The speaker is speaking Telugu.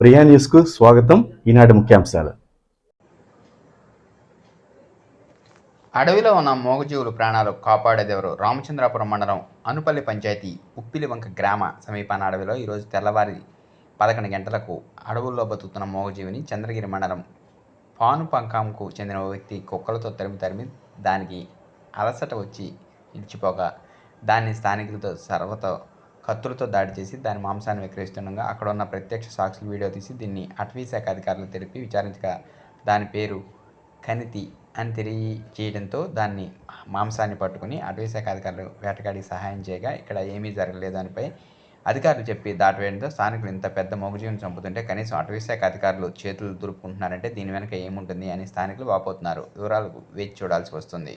ప్రియా న్యూస్కు స్వాగతం. ఈనాటి ముఖ్యాంశాలు. అడవిలో ఉన్న మూగజీవుల ప్రాణాలు కాపాడేదెవరు రామచంద్రాపురం మండలం అనుపల్లి పంచాయతీ ఉప్పిలివంక గ్రామ సమీపాన అడవిలో ఈరోజు తెల్లవారి పదకొండు గంటలకు అడవుల్లో బతుకుతున్న మూగజీవిని చంద్రగిరి మండలం పానుపంకంకు చెందిన ఓ వ్యక్తి కుక్కలతో తరిమి తరిమి దానికి అలసట వచ్చి నిలిచిపోగా దాన్ని స్థానికులతో సర్వతో కత్తులతో దాడి చేసి దాని మాంసాన్ని విక్రయిస్తుండగా అక్కడ ఉన్న ప్రత్యక్ష సాక్షులు వీడియో తీసి దీన్ని అటవీశాఖ అధికారులు తెలిపి విచారించగా దాని పేరు కనితి అని తెలియచేయడంతో దాన్ని మాంసాన్ని పట్టుకుని అటవీశాఖ అధికారులు వేటగాడికి సహాయం చేయగా ఇక్కడ ఏమీ జరగలేదు దానిపై అధికారులు చెప్పి దాటవేయడంతో స్థానికులు ఇంత పెద్ద మొగజీవిని చంపుతుంటే కనీసం అటవీశాఖ అధికారులు చేతులు దురుపుకుంటున్నారంటే దీని వెనుక ఏముంటుంది అని స్థానికులు వాపోతున్నారు. వివరాలు వేచి చూడాల్సి వస్తుంది.